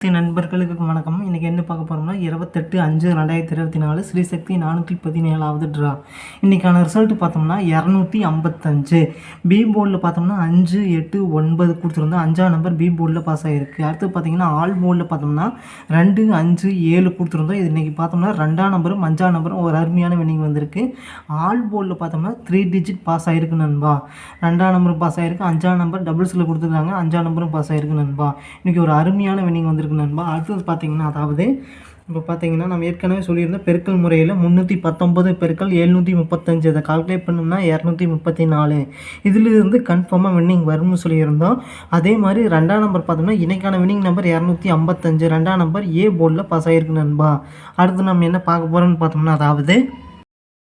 சக்தி நண்பர்களுக்கு வணக்கம். இன்றைக்கி என்ன பார்க்க போகிறோம்னா இருபத்தெட்டு அஞ்சு ரெண்டாயிரத்தி இருபத்தி நாலு ஸ்ரீசக்தி நானூற்றி பதினேழாவது ட்ரா இன்றைக்கான ரிசல்ட் பார்த்தோம்னா இரநூத்தி ஐம்பத்தஞ்சு. பி போர்டில் பார்த்தோம்னா அஞ்சு எட்டு ஒன்பது கொடுத்துருந்தோம். அஞ்சாம் நம்பர் பி போர்டில் பாஸ் ஆகிருக்கு அடுத்து பார்த்தீங்கன்னா ஆல் போர்டில் பார்த்தோம்னா ரெண்டு அஞ்சு ஏழு கொடுத்துருந்தோம். இது இன்றைக்கி பார்த்தோம்னா ரெண்டாம் நம்பரும் அஞ்சாம் நம்பரும் ஒரு அருமையான வினிங் வந்திருக்கு. ஆல் போர்டில் பார்த்தோம்னா த்ரீ டிஜிட் பாஸ் ஆகிருக்கு நண்பா. ரெண்டாம் நம்பரும் பாஸ் ஆகிருக்கு அஞ்சாம் நம்பர் டபுள்ஸில் கொடுத்துருக்காங்க. அஞ்சாம் நம்பரும் பாஸ் ஆகிருக்கு நண்பா. இன்றைக்கி ஒரு அருமையான வினிங் வந்திருக்கு. நண்பா. அடுத்தது பார்த்தீங்கன்னா அதாவது இப்போ பார்த்தீங்கன்னா நம்ம ஏற்கனவே சொல்லியிருந்தோம் பெருக்கல் முறையில் முந்நூற்றி பத்தொம்பது பெருக்கல் எழுநூற்றி முப்பத்தஞ்சு. இதை கால்குலேட் பண்ணோம்னா இரநூத்தி முப்பத்தி நாலு இதிலிருந்து கன்ஃபார்மாக வின்னிங் வரும்னு சொல்லியிருந்தோம். அதே மாதிரி ரெண்டாம் நம்பர் பார்த்தோம்னா இன்னைக்கான வின்னிங் நம்பர் இரநூத்தி ஐம்பத்தஞ்சு. ரெண்டாம் நம்பர் ஏ போர்டில் பாஸ் ஆகிருக்கு நண்பா. அடுத்து நம்ம என்ன பார்க்க போகிறோம்னு பார்த்தோம்னா அதாவது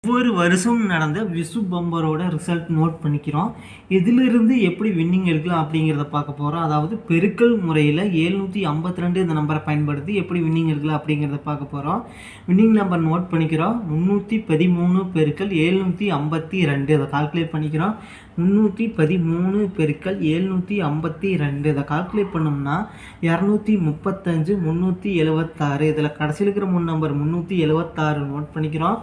ஒவ்வொரு வருஷமும் நடந்த விசு பம்பரோட ரிசல்ட் நோட் பண்ணிக்கிறோம். இதிலிருந்து எப்படி வின்னிங் எடுக்கலாம் அப்படிங்கிறத பார்க்க போகிறோம் அதாவது பெருக்கல் முறையில் எழுநூற்றி ஐம்பத்தி ரெண்டு இந்த நம்பரை பயன்படுத்தி எப்படி வின்னிங் எடுக்கலாம் அப்படிங்கிறத பார்க்க போகிறோம் வின்னிங் நம்பர் நோட் பண்ணிக்கிறோம். முந்நூற்றி பதிமூணு பெருக்கல் எழுநூற்றி ஐம்பத்தி ரெண்டு அதை கால்குலேட் பண்ணிக்கிறோம். முந்நூற்றி பதிமூணு பெருக்கல் எழுநூற்றி ஐம்பத்தி ரெண்டு. இதை கால்குலேட் பண்ணோம்னா இரநூத்தி முப்பத்தஞ்சு முந்நூற்றி எழுவத்தாறு. இதில் கடைசியில் இருக்கிற மூணு நம்பர் முந்நூற்றி எழுவத்தாறு நோட் பண்ணிக்கிறோம்.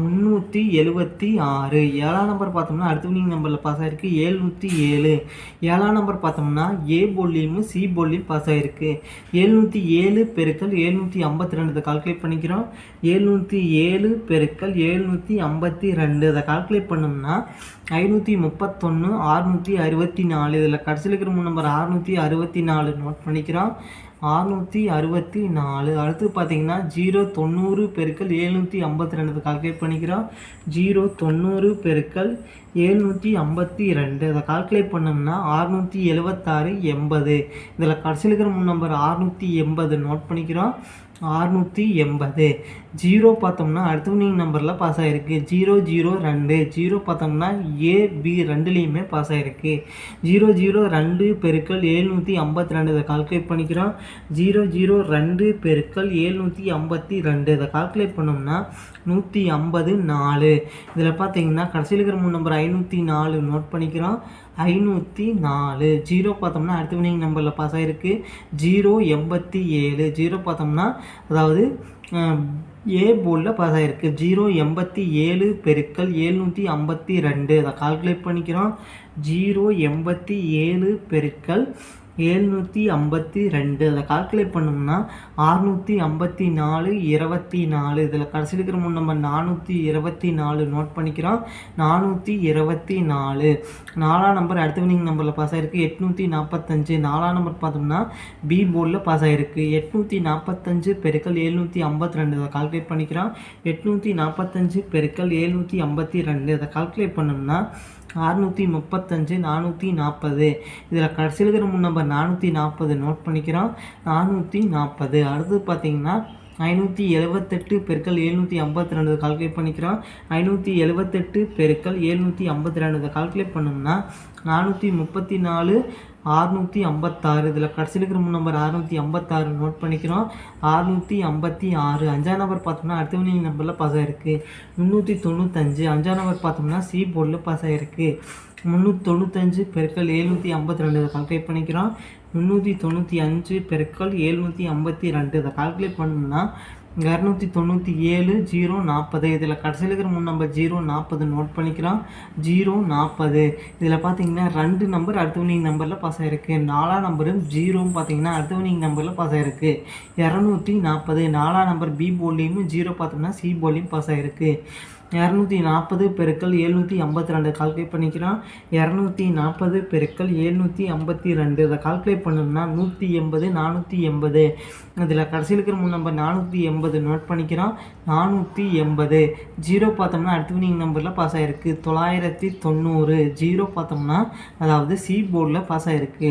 முந்நூற்றி எழுபத்தி ஆறு. ஏழாம் நம்பர் பார்த்தோம்னா அடுத்த வினிங் நம்பரில் பாஸ் ஆகிருக்கு ஏழ்நூற்றி ஏழு. ஏழாம் நம்பர் பார்த்தோம்னா ஏ போல்லையும் சி போல்லையும் பாஸ் ஆகிருக்கு ஏழ்நூற்றி ஏழு பெருக்கல் ஏழ்நூற்றி ஐம்பத்தி ரெண்டு. இதை கால்குலேட் பண்ணிக்கிறோம். ஏழ்நூற்றி ஏழு பெருக்கல் ஏழ்நூற்றி ஐம்பத்தி ரெண்டு. இதை கால்குலேட் பண்ணோம்னா ஐநூற்றி முப்பத்தொன்று ஆறுநூற்றி அறுபத்தி நாலு. இதில் கடைசியில் இருக்கிற மூணு நம்பர் அறுநூற்றி அறுபத்தி நாலு நோட் பண்ணிக்கிறோம். அறுநூற்றி அறுபத்தி நாலு. அடுத்து பார்த்தீங்கன்னா ஜீரோ தொண்ணூறு பெருக்கல் எழுநூற்றி ஐம்பத்தி ரெண்டு கால்குலேட் பண்ணிக்கிறோம். ஜீரோ தொண்ணூறு பெருக்கள் எழுநூற்றி ஐம்பத்தி ரெண்டு. அதை கால்குலேட் பண்ணோம்னா அறுநூற்றி எழுபத்தாறு எண்பது. இதில் கடைசியில் இருக்கிற மூணு நம்பர் அறுநூற்றி எண்பது நோட் பண்ணிக்கிறோம். அறுநூற்றி எண்பது. ஜீரோ பார்த்தோம்னா அடுத்தவனிங் நம்பரில் பாஸ் ஆகிருக்கு ஜீரோ ஜீரோ ரெண்டு. ஜீரோ பார்த்தோம்னா ஏ பி ரெண்டுலேயுமே பாஸ் ஆகிருக்கு ஜீரோ ஜீரோ ரெண்டு பெருக்கல் ஏழ்நூற்றி ஐம்பத்தி ரெண்டு. இதை கால்குலேட் பண்ணிக்கிறோம். ஜீரோ ஜீரோ ரெண்டு பெருக்கல் ஏழ்நூற்றி ஐம்பத்தி ரெண்டு. இதை கால்குலேட் பண்ணோம்னா நூற்றி ஐம்பது நாலு. இதில் பார்த்தீங்கன்னா கடைசியில் இருக்கிற மூணு நம்பர் ஐநூற்றி நாலு நோட் பண்ணிக்கிறோம். ஐநூற்றி நாலு. ஜீரோ பார்த்தோம்னா அடுத்த வினிங் நம்பரில் பாஸ் ஆகிருக்கு ஜீரோ எண்பத்தி ஏழு. ஜீரோ பார்த்தோம்னா அதாவது ஏ போர்டில் பாஸ் ஆகிருக்கு ஜீரோ எண்பத்தி ஏழு பெருக்கல் ஏழ்நூற்றி ஐம்பத்தி ரெண்டு. அதை கால்குலேட் பண்ணிக்கிறோம். ஜீரோ எண்பத்தி ஏழு பெருக்கல் எழுநூற்றி ஐம்பத்தி ரெண்டு. அதை கால்குலேட் பண்ணோம்னா அறுநூற்றி ஐம்பத்தி நாலு இருபத்தி நாலு. இதில் கடைசி இருக்கிற மூணு நம்பர் நானூற்றி இருபத்தி நாலு நோட் பண்ணிக்கிறோம். நானூற்றி இருபத்தி நாலு. நாலாம் நம்பர் அடுத்த வினிங் நம்பரில் பாஸ் ஆகிருக்கு எட்நூற்றி நாற்பத்தஞ்சு நாலாம் நம்பர் பார்த்தோம்னா பி போர்டில் பாஸ் ஆகிருக்கு எட்நூற்றி நாற்பத்தஞ்சு பெருக்கல் எழுநூற்றி ஐம்பத்தி ரெண்டு. இதை கால்குலேட் பண்ணிக்கிறோம். எட்நூற்றி நாற்பத்தஞ்சு பெருக்கல் எழுநூற்றி ஐம்பத்தி ரெண்டு. இதை கால்குலேட் பண்ணோம்னா அறுநூற்றி முப்பத்தஞ்சு நானூற்றி நாற்பது. இதில் கடைசியில் இருக்கிற மூணு நம்பர் நானூற்றி நாற்பது நோட் பண்ணிக்கிறோம் நானூற்றி நாற்பது அடுத்து பார்த்தீங்கன்னா ஐநூற்றி எழுபத்தெட்டு பெருக்கள் எழுநூற்றி ஐம்பத்தி ரெண்டு கால்குலேட் பண்ணிக்கிறோம் ஐநூற்றி எழுபத்தெட்டு பெருக்கள் எழுநூற்றி ஐம்பத்தி ரெண்டு கால்குலேட் பண்ணோம்னா நானூற்றி முப்பத்தி நாலு அறுநூற்றி ஐம்பத்தாறு. இதில் கடைசியில் இருக்கிற மூணு நம்பர் அறுநூற்றி ஐம்பத்தாறு நோட் பண்ணிக்கிறோம். அறுநூற்றி ஐம்பத்தி ஆறு. அஞ்சாம் நம்பர் பார்த்தோம்னா அடுத்த வினிங் நம்பரில் பாஸ் ஆகிருக்கு முந்நூற்றி தொண்ணூத்தஞ்சு. அஞ்சாம் நம்பர் பார்த்தோம்னா சி போர்டில் பாஸ் ஆகிருக்கு முந்நூற்றி தொண்ணூத்தஞ்சு பெருக்கல் எழுநூற்றி ஐம்பத்தி ரெண்டு இதை கால்குலேட் பண்ணிக்கிறோம். முந்நூற்றி தொண்ணூற்றி அஞ்சு பெருக்கல் எழுநூற்றி ஐம்பத்தி ரெண்டு இதை கால்குலேட் பண்ணோம்னா இரநூத்தி தொண்ணூற்றி ஏழு ஜீரோ நாற்பது இதில் கடைசியில் இருக்கிற மூணு நம்பர் ஜீரோ நாற்பது நோட் பண்ணிக்கிறோம். ஜீரோ நாற்பது இதில் பார்த்தீங்கன்னா ரெண்டு நம்பர் அடுத்தவனிங் நம்பரில் பாஸ் ஆகிருக்கு நாலாம் நம்பரும் ஜீரோவும் பார்த்தீங்கன்னா அடுத்தவனிங் நம்பரில் பாஸ் ஆகிருக்கு இரநூத்தி நாற்பது நாலாம் நம்பர் பி போர்ட்லேயும் ஜீரோ பார்த்தோம்னா சி போர்ட்லேயும் பாஸ் ஆகிருக்கு இரநூத்தி நாற்பது பெருக்கள் எழுநூற்றி ஐம்பத்தி ரெண்டு. கால்குலேட் பண்ணிக்கிறோம் இரநூத்தி நாற்பது பெருக்கள் எழுநூற்றி ஐம்பத்தி ரெண்டு. இதை கால்குலேட் பண்ணோம்னா நூற்றி எண்பது நானூற்றி எண்பது. இதில் கடைசியில் இருக்கிற மூணு நம்பர் நானூற்றி எண்பது நோட் பண்ணிக்கிறோம் நானூற்றி எண்பது. ஜீரோ பார்த்தோம்னா அடுத்த வினிங் நம்பரில் பாஸ் ஆகிருக்கு தொள்ளாயிரத்தி தொண்ணூறு. ஜீரோ பார்த்தோம்னா அதாவது சி போர்டில் பாஸ் ஆகிருக்கு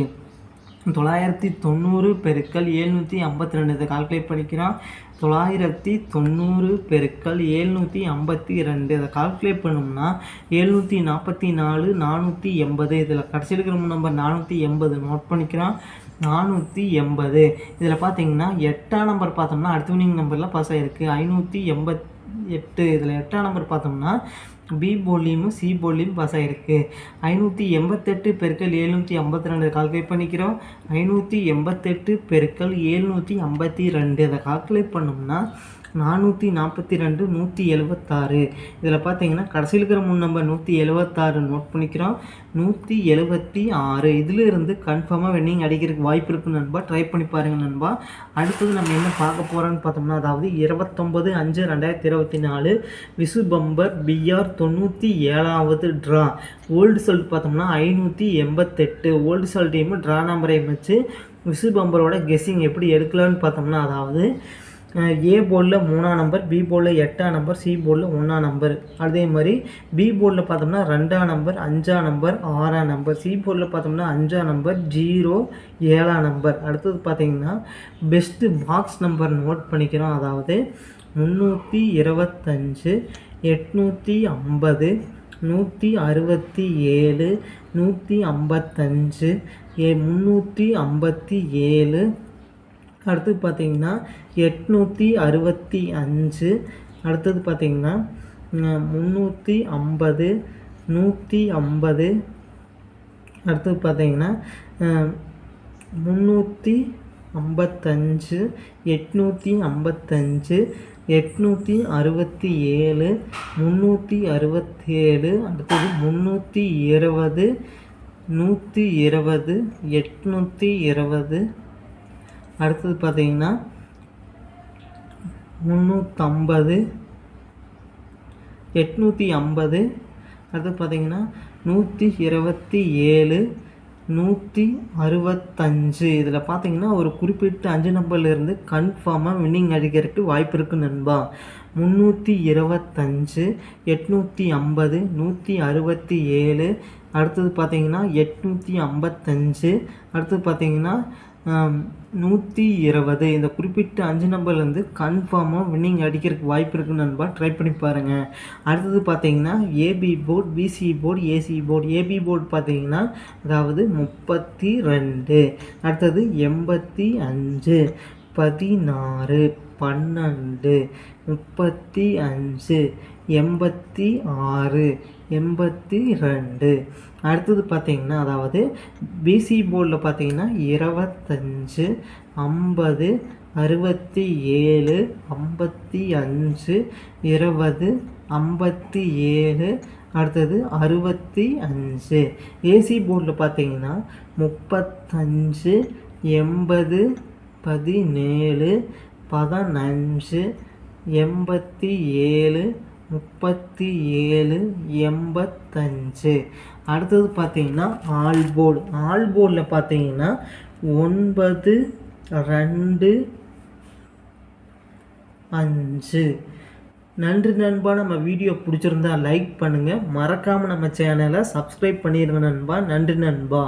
தொள்ளாயிரத்தி தொண்ணூறு பெருக்கல் ஏழ்நூற்றி ஐம்பத்தி ரெண்டு இதை கால்குலேட் பண்ணிக்கிறோம். தொள்ளாயிரத்தி தொண்ணூறு பெருக்கல் ஏழ்நூற்றி ஐம்பத்தி ரெண்டு இதை கால்குலேட் பண்ணோம்னா ஏழ்நூற்றி நாற்பத்தி நாலு நானூற்றி எண்பது. இதில் கடைசி இருக்கிற நம்பர் நானூற்றி எண்பது. நோட் பண்ணிக்கிறோம். நானூற்றி எண்பது. இதில் பார்த்தீங்கன்னா எட்டாம் நம்பர் பார்த்தோம்னா அடுத்த வினிங் நம்பரில் பாஸ் ஆகிருக்கு ஐநூற்றி எண்பத் எட்டு. இதில் எட்டாம் நம்பர் பார்த்தோம்னா பி போலியும் சி போலியும் பாஸ் ஆகிருக்கு ஐநூற்றி எண்பத்தெட்டு பெருக்கள் எழுநூற்றி ஐம்பத்தி ரெண்டு கால்குலேட் பண்ணிக்கிறோம். ஐநூற்றி எண்பத்தெட்டு பெருக்கள் எழுநூற்றி ஐம்பத்தி ரெண்டு அதை கால்குலேட் பண்ணோம்னா நானூற்றி நாற்பத்தி ரெண்டு நூற்றி எழுபத்தாறு இதில் பார்த்தீங்கன்னா கடைசியில் இருக்கிற மூணு நம்பர் நூற்றி எழுபத்தாறு நோட் பண்ணிக்கிறோம். நூற்றி எழுபத்தி ஆறு. இதிலிருந்து கன்ஃபார்மாக வென்னிங் அடிக்கிறதுக்கு வாய்ப்பு இருக்குது நண்பா. ட்ரை பண்ணி பாருங்கள் நண்பா. அடுத்தது நம்ம என்ன பார்க்க போகிறோன்னு பார்த்தோம்னா அதாவது இருபத்தொம்பது அஞ்சு ரெண்டாயிரத்தி இருபத்தி நாலு விசு பம்பர் பிஆர் தொண்ணூற்றி ஏழாவது ட்ரா ஓல்டு சால்ட் பார்த்தோம்னா ஐநூற்றி எண்பத்தெட்டு. ஓல்டு சால்ட்டையும் ட்ரா நம்பரையும் வச்சு விசு பம்பரோட கெஸ்ஸிங் எப்படி எடுக்கலான்னு பார்த்தோம்னா அதாவது ஏ போர்டில் மூணாம் நம்பர் பி போர்டில் எட்டாம் நம்பர் சி போர்டில் ஒன்றாம் நம்பர் அதே மாதிரி பி போர்டில் பார்த்தோம்னா ரெண்டாம் நம்பர் அஞ்சாம் நம்பர் ஆறாம் நம்பர் சி போர்டில் பார்த்தோம்னா அஞ்சாம் நம்பர் ஜீரோ ஏழாம் நம்பர் அடுத்தது பார்த்தீங்கன்னா பெஸ்ட்டு பாக்ஸ் நம்பர் நோட் பண்ணிக்கிறோம். அதாவது முந்நூற்றி இருபத்தஞ்சு எட்நூற்றி ஐம்பது நூற்றி அறுபத்தி ஏழு நூற்றி ஐம்பத்தஞ்சு ஏ முந்நூற்றி ஐம்பத்தி ஏழு அடுத்து பார்த்தீங்கன்னா எட்நூற்றி அறுபத்தி அஞ்சு. அடுத்தது பார்த்திங்கன்னா முந்நூற்றி ஐம்பது நூற்றி ஐம்பது. அடுத்தது பார்த்திங்கன்னா முந்நூற்றி ஐம்பத்தஞ்சு எட்நூற்றி ஐம்பத்தஞ்சு எட்நூற்றி அறுபத்தி ஏழு முந்நூற்றி அறுபத்தி ஏழு அடுத்தது முந்நூற்றி இருபது நூற்றி இருபது எட்நூற்றி இருபது. அடுத்தது பார்த்தீங்கன்னா முந்நூற்றம்பது எட்நூற்றி ஐம்பது அடுத்து பார்த்தீங்கன்னா நூற்றி இருபத்தி ஏழு நூற்றி அறுபத்தஞ்சு. இதில் பார்த்தீங்கன்னா ஒரு குறிப்பிட்ட அஞ்சு நம்பர்லேருந்து கன்ஃபார்மாக வின்னிங் அடிக்கிறதுக்கு வாய்ப்பு இருக்குது நண்பா. முந்நூற்றி இருபத்தஞ்சு எட்நூற்றி ஐம்பது நூற்றி அறுபத்தி ஏழு. அடுத்தது பார்த்தீங்கன்னா எட்நூற்றி ஐம்பத்தஞ்சு. அடுத்தது பார்த்தீங்கன்னா நூற்றி இருபது. இந்த குறிப்பிட்ட அஞ்சு நம்பர்லேருந்து கன்ஃபார்மாக வின்னிங் அடிக்கிறதுக்கு வாய்ப்பு இருக்குன்னு நண்பா ட்ரை பண்ணி பாருங்கள் அடுத்தது பார்த்தீங்கன்னா AB board BC board AC board AB board பார்த்தீங்கன்னா அதாவது முப்பத்தி ரெண்டு அடுத்தது எண்பத்தி அஞ்சு. பதினாறு. பன்னெண்டு. முப்பத்தி அஞ்சு. எண்பத்தி ஆறு. எண்பத்தி ரெண்டு. அடுத்தது பார்த்தீங்கன்னா அதாவது பிசி போர்டில் பார்த்திங்கன்னா இருபத்தஞ்சு ஐம்பது அறுபத்தி ஏழு ஐம்பத்தி அஞ்சு இருபது ஐம்பத்தி ஏழு அடுத்தது அறுபத்தி அஞ்சு. ஏசி போர்டில் பார்த்தீங்கன்னா முப்பத்தஞ்சு எண்பது பதினேழு பதினஞ்சு எண்பத்தி ஏழு முப்பத்தி ஏழு எண்பத்தஞ்சு. அடுத்தது பார்த்தீங்கன்னா ஆல் போர்டு. ஆல் போர்டில் பார்த்தீங்கன்னா ஒன்பது ரெண்டு அஞ்சு. நன்றி நண்பா. நம்ம வீடியோ பிடிச்சிருந்தா லைக் பண்ணுங்கள் மறக்காமல் நம்ம சேனலை சப்ஸ்கிரைப் பண்ணிடுங்க நண்பா. நன்றி நண்பா.